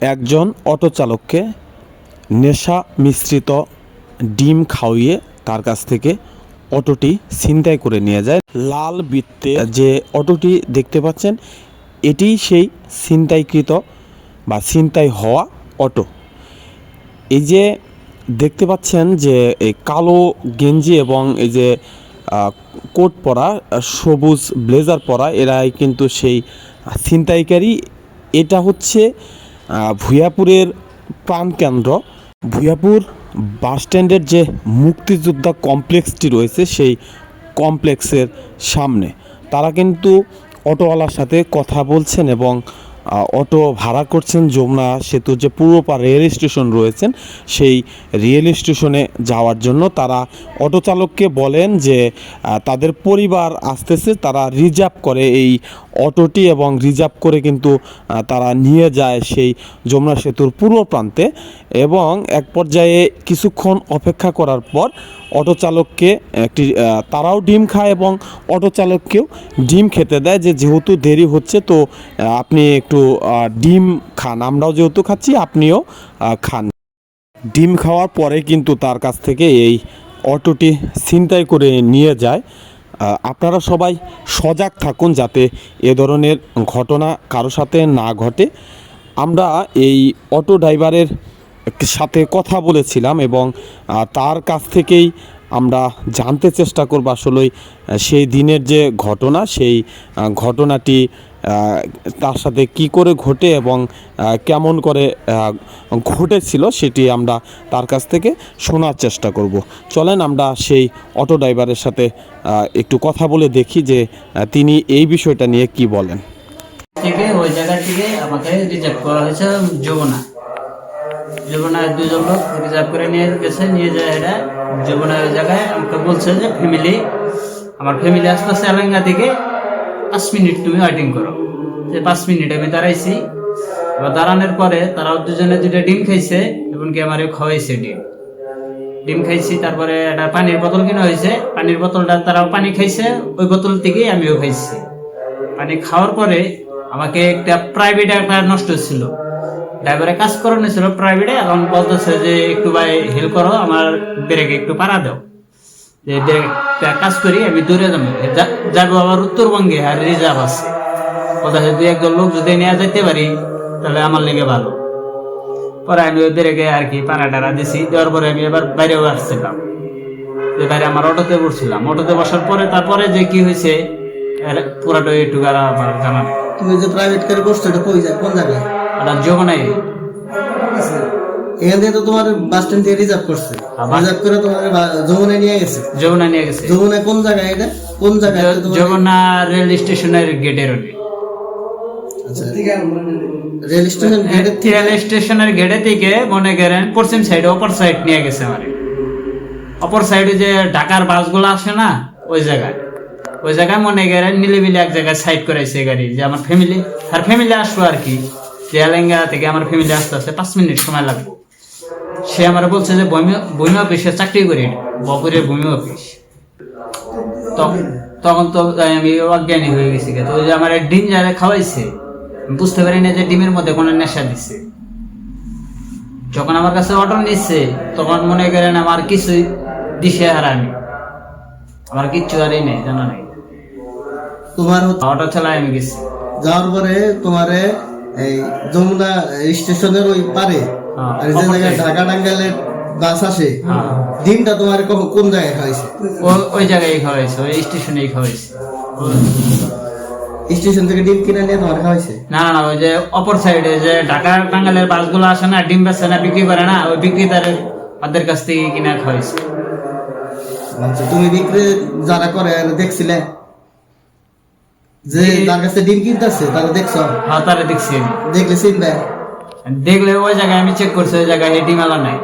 একজন অটো চালককে নেশা মিশ্রিত ডিম খাওয়িয়ে তার কাছ থেকে অটোটি ছিনতাই করে নিয়ে যায়। লাল বৃত্তে যে অটোটি দেখতে পাচ্ছেন, এটিই সেই ছিনতাইকৃত বা ছিনতাই হওয়া অটো। এই যে দেখতে পাচ্ছেন যে এই কালো গেঞ্জি এবং এই যে কোট পরা, সবুজ ব্লেজার পরা, এরাই কিন্তু সেই ছিনতাইকারী। এটা হচ্ছে ভুয়াপুরের প্রাণকেন্দ্র। ভূয়াপুর বাসস্ট্যান্ডের যে মুক্তিযোদ্ধা কমপ্লেক্সটি রয়েছে, সেই কমপ্লেক্সের সামনে। তারা কিন্তু অটোওয়ালার সাথে কথা বলছেন এবং অটো ভাড়া করছেন যমুনা সেতুর যে পূর্বপার রেল স্টেশন রয়েছেন, সেই রেল স্টেশনে যাওয়ার জন্য তারা অটো চালককে বলেন যে তাদের পরিবার আসতেছে, তারা রিজার্ভ করে এই অটোটি এবং রিজার্ভ করে কিন্তু তারা নিয়ে যায় সেই যমুনা সেতুর পূর্ব প্রান্তে এবং এক পর্যায়ে কিছুক্ষণ অপেক্ষা করার পর অটো চালককে একটি তারাও ডিম খায় এবং অটো চালককেও ডিম খেতে দেয় যে যেহেতু দেরি হচ্ছে তো আপনি একটু আহ, ডিম খান। আমরাও যেহেতু খাচ্ছি আপনিও খান। ডিম খাওয়ার পরে কিন্তু তার কাছ থেকে এই অটোটি ছিনতাই করে নিয়ে যায়। আপনারা সবাই সজাগ থাকুন যাতে এ ধরনের ঘটনা কারও সাথে না ঘটে। আমরা এই অটো ড্রাইভারের সাথে কথা বলেছিলাম এবং তার কাছ থেকেই আমরা জানতে চেষ্টা করব আসলে সেই দিনের যে ঘটনা সেই ঘটনাটি তার সাথে কি করে ঘটে এবং কেমন করে ঘটেছিল সেটি আমরা তার কাছ থেকে শোনার চেষ্টা করব। চলেন আমরা সেই অটো ড্রাইভারের সাথে একটু কথা বলে দেখি যে তিনি এই বিষয়টা নিয়ে কি বলেন। থেকে, ওই জায়গা থেকে আমাকে রিজার্ভ করা হয়েছে যমুনা। দুজন লোক রিজার্ভ করে নিয়ে গেছে, নিয়ে যায় জায়গায় আমাকে বলছে যে ফ্যামিলি আমার ফ্যামিলি আসতেছে এলাঙ্গা থেকে। পাঁচ মিনিট তুমি ওয়েটিং করো। যে পাঁচ মিনিট আমি দাঁড়াইছি এবার দাঁড়ানোর পরে তারাও দুজনে দুটো ডিম খাইছে এমনকি আমারে খাওয়াইছে ডিম। ডিম খাইছি, তারপরে একটা পানির বোতল কিনা হয়েছে। পানির বোতলটা তারাও পানি খাইছে, ওই বোতল থেকেই আমিও খাইছি। পানি খাওয়ার পরে আমাকে একটা প্রাইভেট একটা নষ্ট ছিল। ড্রাইভারে কাজ করানো ছিল প্রাইভেটে এখন বলতেছে যে, একটু ভাই হেল্প করো, আমার ব্রেকে একটু পাড়া দাও। যে কাজ করি আমি দূরে যাব। যাব আবার উত্তরবঙ্গে আর রিজার্ভ আছে। বলতেছে দুই একজন লোক যদি নিয়ে যাইতে পারি তাহলে আমার লেগে ভালো। পরে আমি ওই ব্রেকে আর কি পাড়া টাড়া দিছি দেওয়ার পরে আমি এবার বাইরেও আসছিলাম। যে বাইরে আমার অটোতে বসছিলাম। অটোতে বসার পরে তারপরে যে কি হয়েছে পুরাটা একটু গাড়া আমার জানা তুমি যে প্রাইভেট কারে করছ এটা কই যায়? কোন জায়গায়? ওটা যমুনাই এখান থেকে তো তোমার বাস স্ট্যান্ড থেকে রিজার্ভ করছে? রিজার্ভ করে তোমার যমুনায় নিয়ে গেছে। যমুনা নিয়ে গেছে। যমুনায় কোন জায়গায় এটা? কোন জায়গায় যমুনা রেল স্টেশনের গেটের আচ্ছা রেল স্টেশন থেকে রেল স্টেশনের গেটে থেকে মনে করেন পশ্চিম সাইডে অপর সাইড নিয়ে গেছে আমার। অপর সাইডে যে ঢাকার বাসগুলো আসে না ওই জায়গায়। ওই জায়গায় মনে করেন নিলিবিলি এক জায়গায় সাইড করাইছে গাড়ি যে আমার ফ্যামিলি আর ফ্যামিলি আসব আর কি। যে এলেঙ্গা থেকে আমার ফ্যামিলি আসতে আসতে পাঁচ মিনিট সময় লাগবে। সে আমার বলছে যে ভূমি অফিসে চাকরি করি বপুরের ভূমি অফিস। তখন তো আমি অজ্ঞানী হয়ে গেছি তো ওই যে আমার ডিম যারা খাওয়াইছে বুঝতে পারি না যে ডিমের মধ্যে কোনো নেশা দিছে। যখন আমার কাছে অর্ডার নিচ্ছে তখন মনে করেন আমার কিছুই দিশে আমি। আমার কিচ্ছু আরই নেই জানা নেই। তোমার অর্ডার চালাই আমি গেছি। যাওয়ার পরে তোমারে এই যমুনা স্টেশনের ওই পারে আর যে জায়গায় ঢাকা টাঙ্গাইলের বাস আসে হ্যাঁ। দিনটা তোমার কোন জায়গায় খাওয়াইছে? ওই জায়গায় খাওয়াইছে ওই স্টেশনেই খাওয়াইছে। স্টেশন থেকে ডিম কিনে নিয়ে তোমার খাওয়াইছে? না না না ওই যে অপর সাইডে যে ঢাকা টাঙ্গালের বাসগুলো আসে না ডিম বেচে না বিক্রি করে না ওই বিক্রেতার ওদের কাছ থেকে কিনা খাওয়াইছে। আচ্ছা তুমি বিক্রি যারা করে দেখছিলে? যে তার কাছে ডিম কিনতেছে তারা দেখছ? হ্যাঁ তারা দেখছি। দেখলে চিনবে? দেখলে ওই জায়গায় আমি চেক করছি ওই জায়গায় এটি মেলা নাই।